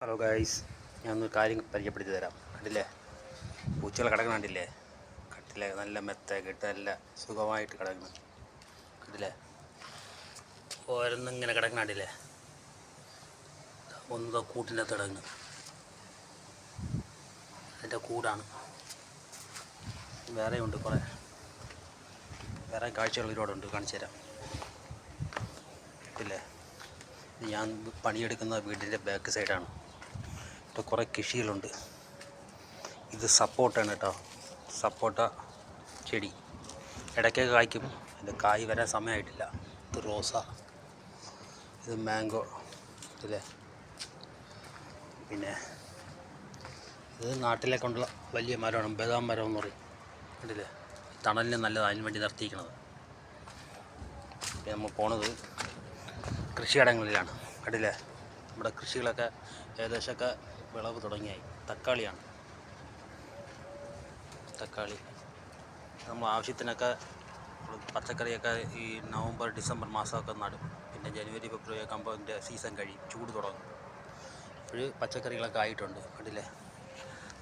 Hello guys ഞാനൊന്ന് കാര്യം പരിചയപ്പെടുത്തി തരാം. കണ്ടില്ലേ? പൂച്ചകൾ കിടക്കണ കണ്ടില്ലേ? കട്ടിലെ നല്ല മെത്ത ഇട്ട് നല്ല സുഖമായിട്ട് കിടക്കണം. കണ്ടില്ലേ? ഓരോന്നിങ്ങനെ കിടക്കണ കണ്ടില്ലേ? ഒന്ന് കൂട്ടിന്റെ അകത്ത് കിടക്കുന്നു അതിന്റെ കൂടാണ്. വേറെയുണ്ട് കുറേ. വേറെ കാഴ്ചകൾ ഒരുപാടുണ്ട് കാണിച്ചു തരാം. ഇല്ലേ ഞാൻ പണിയെടുക്കുന്ന വീടിന്റെ ബാക്ക് സൈഡാണ്. ഇവിടെ കുറേ കൃഷികളുണ്ട്. ഇത് സപ്പോർട്ടാണ് കേട്ടോ സപ്പോട്ട ചെടി. ഇടയ്ക്കൊക്കെ കായ്ക്കും. ഇത് കായ് വരാൻ സമയമായിട്ടില്ല. ഇത് റോസ ഇത് മാംഗോ അല്ലേ പിന്നെ ഇത് നാട്ടിലെ കൊണ്ടുള്ള വലിയ മരമാണ്. ബദാം മരം എന്ന് പറയും. കണ്ടില്ലേ? തണലിന് നല്ലത്. അതിന് വേണ്ടി നിർത്തിയിരിക്കണത്. പിന്നെ നമ്മൾ പോണത് കൃഷിയിടങ്ങളിലാണ്. കണ്ടില്ലേ? നമ്മുടെ കൃഷികളൊക്കെ ഏകദേശമൊക്കെ വിളവ് തുടങ്ങിയായി. തക്കാളിയാണ്. തക്കാളി. നമ്മൾ ആവശ്യത്തിനൊക്കെ പച്ചക്കറിയൊക്കെ ഈ നവംബർ ഡിസംബർ മാസമൊക്കെ നടും. പിന്നെ ജനുവരി ഫെബ്രുവരി ഒക്കെ ആകുമ്പോൾ അതിന്റെ സീസൺ കഴിയും. ചൂട് തുടങ്ങും. ഇപ്പോൾ പച്ചക്കറികളൊക്കെ ആയിട്ടുണ്ട് കണ്ടില്ലേ?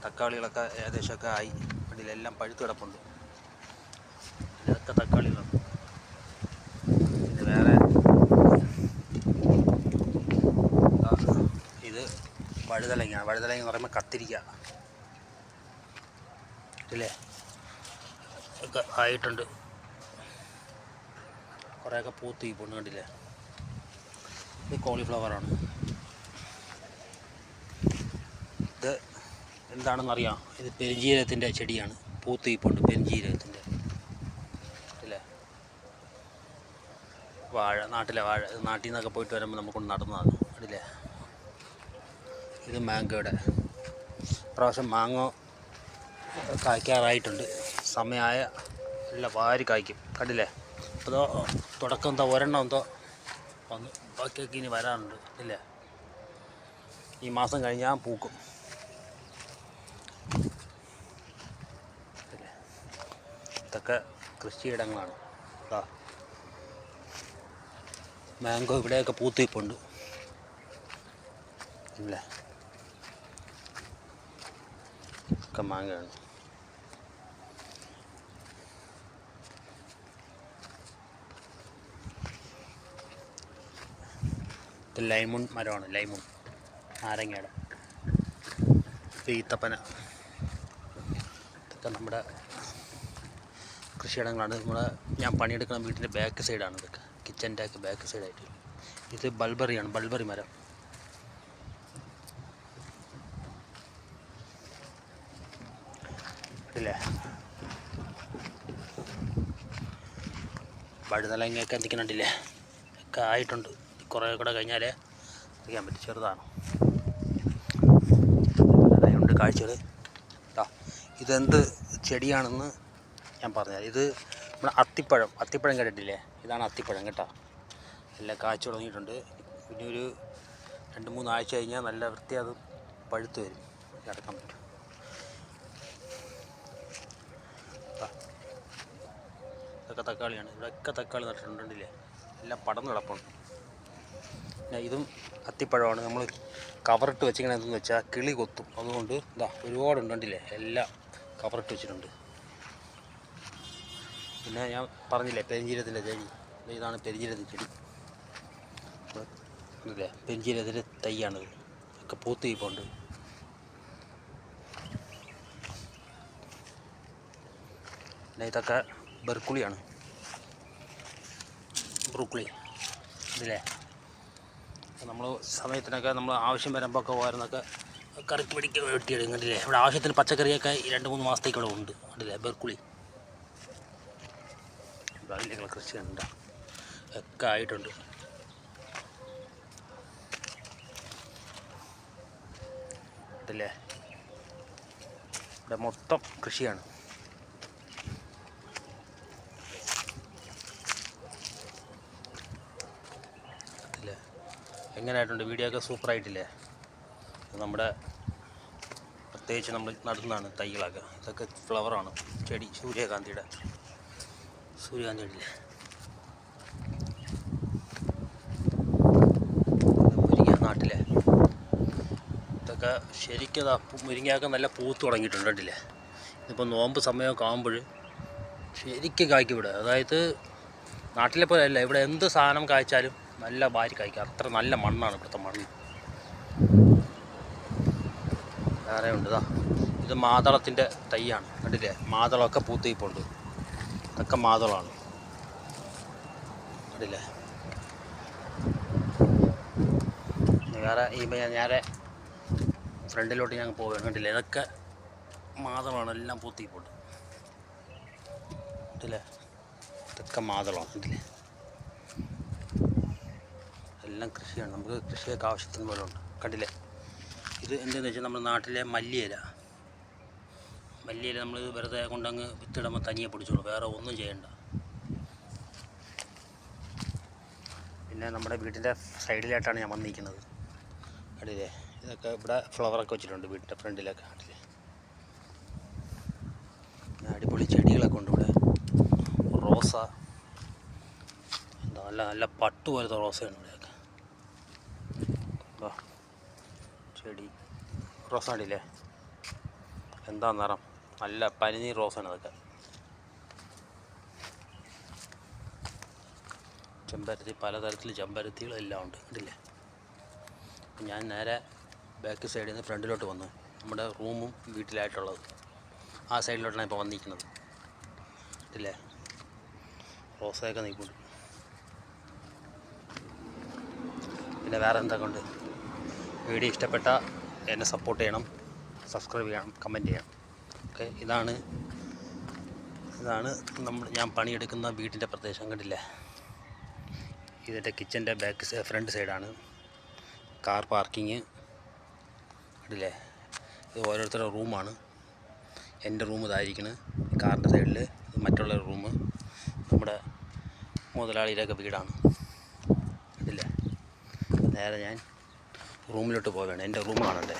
തക്കാളികളൊക്കെ ഏകദേശമൊക്കെ ആയി. കണ്ടില്ലേ? എല്ലാം പഴുത്ത് കിടപ്പുണ്ട്. ഇതൊക്കെ തക്കാളികളാണ് പിന്നെ വേറെ ആ, ഇത് വഴുതലങ്ങ വഴുതലങ്ങ എന്ന് പറയുമ്പോൾ കത്തിരിക്ക. ഇല്ലേ? ഒക്കെ ആയിട്ടുണ്ട്. കുറേയൊക്കെ പൂത്ത് പൊണ്ണ് കണ്ടില്ലേ? ഇത് കോളിഫ്ലവറാണ് ഇത് എന്താണെന്ന് അറിയാം ഇത് പെരുംജീരകത്തിന്റെ ചെടിയാണ്. പൂത്ത് ഈ പൊണ്ണ് പെരിഞ്ജീരകത്തിന്റെ ഇല്ലേ? വാഴ നാട്ടിലെ വാഴ നാട്ടിൽ നിന്നൊക്കെ പോയിട്ട് വരുമ്പോൾ നമുക്കൊന്ന് നടന്നതാണ് കണ്ടില്ലേ? ഇത് മാങ്കോയുടെ. പ്രാവശ്യം മാങ്ങോ കായ്ക്കാറായിട്ടുണ്ട്. സമയമായ നല്ല വാരി കായ്ക്കും. കണ്ടില്ലേ? അതോ തുടക്കം എന്തോ ഒരെണ്ണം എന്തോ വന്ന് ബാക്കിയൊക്കെ ഇനി വരാറുണ്ട്. ഇല്ലേ? ഈ മാസം കഴിഞ്ഞാൽ പൂക്കും? ഇതൊക്കെ കൃഷിയിടങ്ങളാണ് അതാ മാംഗോ ഇവിടെയൊക്കെ പൂത്തിപ്പുണ്ട്. ഇല്ലേ? ഒക്കെ മാങ്ങയാണ്. ഇത് ലൈമുൺ മരമാണ് ലൈമുൺ. നാരങ്ങയുടെ. ഈത്തപ്പന. ഇതൊക്കെ നമ്മുടെ കൃഷിയിടങ്ങളാണ്. നമ്മുടെ ഞാൻ പണിയെടുക്കുന്ന വീട്ടിന്റെ ബാക്ക് സൈഡാണ് ഇതൊക്കെ. കിച്ചന്റെ ബാക്ക് സൈഡായിട്ട് ഇത് ബൾബറിയാണ് ബൾബറി മരം. ഇല്ലേ വഴുതലങ്ങയൊക്കെ എന്തിക്കുന്നുണ്ടില്ലേ ഒക്കെ ആയിട്ടുണ്ട്. കുറേ കൂടെ കഴിഞ്ഞാലേ അറിയാൻ പറ്റും ചെറുതാണ്. ഉണ്ട് കാഴ്ചകൾ കേട്ടോ ഇതെന്ത് ചെടിയാണെന്ന് ഞാൻ പറഞ്ഞുതരാം. ഇത് നമ്മുടെ അത്തിപ്പഴം. അത്തിപ്പഴം കേട്ടിട്ടില്ലേ? ഇതാണ് അത്തിപ്പഴം കേട്ടോ. എല്ലാം കാഴ്ച തുടങ്ങിയിട്ടുണ്ട്. പിന്നെ ഒരു രണ്ട് മൂന്ന് ആഴ്ച കഴിഞ്ഞാൽ നല്ല വൃത്തി അത് പഴുത്ത് വരും. കിടക്കാൻ പറ്റും. ഇതൊക്കെ തക്കാളിയാണ്. ഇവിടെയൊക്കെ തക്കാളി നട്ടിട്ടുണ്ടല്ലേ? എല്ലാം പടന്ന് കിടപ്പുണ്ട്. പിന്നെ ഇതും അത്തിപ്പഴമാണ്. നമ്മൾ കവറിട്ട് വെച്ചിങ്ങനെ എന്തെന്ന് വെച്ചാൽ കിളി കൊത്തും. അതുകൊണ്ട് ഇതാ ഒരുപാട് കണ്ടില്ലേ? എല്ലാം കവറിട്ട് വെച്ചിട്ടുണ്ട്. പിന്നെ ഞാൻ പറഞ്ഞില്ലേ പെരിഞ്ചീരത്തിന്റെ ചെടി ഇതാണ് പെരിഞ്ചീരത്തിന്റെ ചെടി. അല്ലേ പെരിഞ്ചീരത്തിന്റെ തൈയാണിത്. ഒക്കെ പൂത്ത് ഇപ്പോണ്ട് ഇതൊക്കെ ബെർക്കുളിയാണ്. ബ്രൂക്കുളി. ഇതില്ലേ? നമ്മൾ സമയത്തിനൊക്കെ നമ്മൾ ആവശ്യം വരുമ്പോൾ ഒക്കെ ഓരോന്നൊക്കെ കറിക്ക് പിടിക്കുക വെട്ടിയെടുക്കും. കണ്ടില്ലേ ഇവിടെ ആവശ്യത്തിന് പച്ചക്കറിയൊക്കെ രണ്ട് മൂന്ന് മാസത്തേക്ക് ഇവിടെ ഉണ്ട്. കണ്ടില്ലേ ബെർക്കുളി. അതിലേക്കുള്ള കൃഷി ഉണ്ട് ഒക്കെ ആയിട്ടുണ്ട്. കണ്ടില്ലേ ഇവിടെ മൊത്തം കൃഷിയാണ് കണ്ടില്ലേ എങ്ങനെയായിട്ടുണ്ട് വീഡിയോ ഒക്കെ സൂപ്പർ ആയിട്ടില്ലേ? നമ്മുടെ പ്രത്യേകിച്ച് നമ്മൾ നടുന്നതാണ് തൈകളൊക്കെ. ഇതൊക്കെ ഫ്ലവറാണ് ചെടി സൂര്യകാന്തിയുടെ. സൂര്യകാന്തിയുടെ മുരിങ്ങ നാട്ടിലെ. ഇതൊക്കെ ശരിക്കും മുരിങ്ങയൊക്കെ നല്ല പൂത്ത് തുടങ്ങിയിട്ടുണ്ട് കണ്ടില്ലേ? ഇതിപ്പോൾ നോമ്പ് സമയമൊക്കെ ആകുമ്പോൾ ശരിക്കും കായ്ക്കും ഇവിടെ. അതായത് നാട്ടിലെ പോലെ അല്ല ഇവിടെ എന്ത് സാധനം കായ്ച്ചാലും നല്ല ഭാര്യ കായ്ക്കും അത്ര നല്ല മണ്ണാണ് ഇവിടുത്തെ മണ്ണ്. വേറെ ഉണ്ട് ഇതാ മാതളത്തിന്റെ തൈയാണ്. കണ്ടില്ലേ? മാതളമൊക്കെ പൂത്തിപ്പോണ്ട് ഇതൊക്കെ മാതളമാണ്. കണ്ടില്ലേ? വേറെ ഈ നേരെ ഫ്രണ്ടിലോട്ട് ഞങ്ങൾ പോവുകയാണ്. കണ്ടില്ലേ? ഇതൊക്കെ മാതളമാണ്. എല്ലാം പൂത്തിയിപ്പുണ്ട് കണ്ടില്ലേ? ഇതൊക്കെ മാതളമാണ്. കണ്ടില്ലേ? എല്ലാം കൃഷിയാണ്. നമുക്ക് കൃഷിയൊക്കെ ആവശ്യത്തിന് പോലെ ഉണ്ട്. കണ്ടില്ലേ ഇത് എന്താണെന്ന് വെച്ചാൽ നമ്മുടെ നാട്ടിലെ മല്ലിയില. മല്ലിയില നമ്മൾ വെറുതെ കൊണ്ടങ്ങ് വിത്തിടുമ്പോൾ തനിയെ പിടിച്ചോളൂ. വേറെ ഒന്നും ചെയ്യണ്ട. പിന്നെ നമ്മുടെ വീട്ടിന്റെ സൈഡിലായിട്ടാണ് ഞാൻ വന്നിരിക്കുന്നത്. കണ്ടില്ലേ ഇതൊക്കെ ഇവിടെ ഫ്ലവറൊക്കെ വെച്ചിട്ടുണ്ട് വീട്ടിന്റെ ഫ്രണ്ടിലൊക്കെ കണ്ടില്ലേ അടിപൊളി ചെടികളൊക്കെ ഉണ്ട് ഇവിടെ. റോസ. എന്താ നല്ല നല്ല പട്ട് പോലത്തെ റോസയാണ് ചെടി. റോസ് കണ്ടില്ലേ എന്താ നിറം? നല്ല പനിനീർ റോസാണ് അതൊക്കെ ചെമ്പരത്തി പലതരത്തിൽ ചെമ്പരത്തികളെല്ലാം ഉണ്ട്. കണ്ടില്ലേ? ഞാൻ നേരെ ബാക്ക് സൈഡിൽ നിന്ന് ഫ്രണ്ടിലോട്ട് വന്നു നമ്മുടെ റൂമും വീട്ടിലായിട്ടുള്ളത്. ആ സൈഡിലോട്ടാണ് ഇപ്പോൾ വന്നിരിക്കുന്നത്. ഇല്ലേ റോസയൊക്കെ നിൽപ്പുണ്ട്. പിന്നെ വേറെ എന്തൊക്കെ ഉണ്ട്? വീഡിയോ ഇഷ്ടപ്പെട്ട എന്നെ സപ്പോർട്ട് ചെയ്യണം സബ്സ്ക്രൈബ് ചെയ്യണം കമന്റ് ചെയ്യണം. ഓക്കെ ഇതാണ് ഇതാണ് നമ്മൾ ഞാൻ പണിയെടുക്കുന്ന വീടിന്റെ പ്രദേശം കണ്ടില്ലേ? ഇതിന്റെ കിച്ചന്റെ ബാക്ക് ഫ്രണ്ട് സൈഡാണ് കാർ പാർക്കിങ് കണ്ടില്ലേ? ഇത് ഓരോരുത്തരുടെ റൂമാണ് എന്റെ റൂം ഇതായിരിക്കുന്നത് കാറിന്റെ സൈഡിൽ മറ്റുള്ള റൂം നമ്മുടെ മുതലാളിയുടെയൊക്കെ വീടാണ്. കണ്ടില്ലേ? നേരെ ഞാൻ റൂമിലോട്ട് പോവുകയാണ് എന്റെ റൂം കാണണ്ടേ?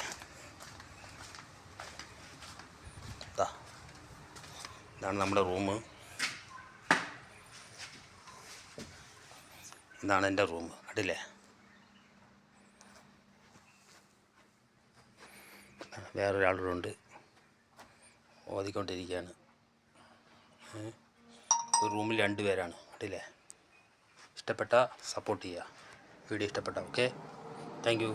ഇതാ ഇതാണ് നമ്മുടെ റൂം ഇതാണ് എന്റെ റൂം കണ്ടില്ലേ വേറൊരാളുണ്ട് ഓതിക്കൊണ്ടിരിക്കുകയാണ്? ഒരു റൂമിൽ രണ്ട് പേരാണ്. കണ്ടില്ലേ ഇഷ്ടപ്പെട്ട സപ്പോർട്ട് ചെയ്യുക. വീഡിയോ ഇഷ്ടപ്പെട്ട ഓക്കെ? താങ്ക്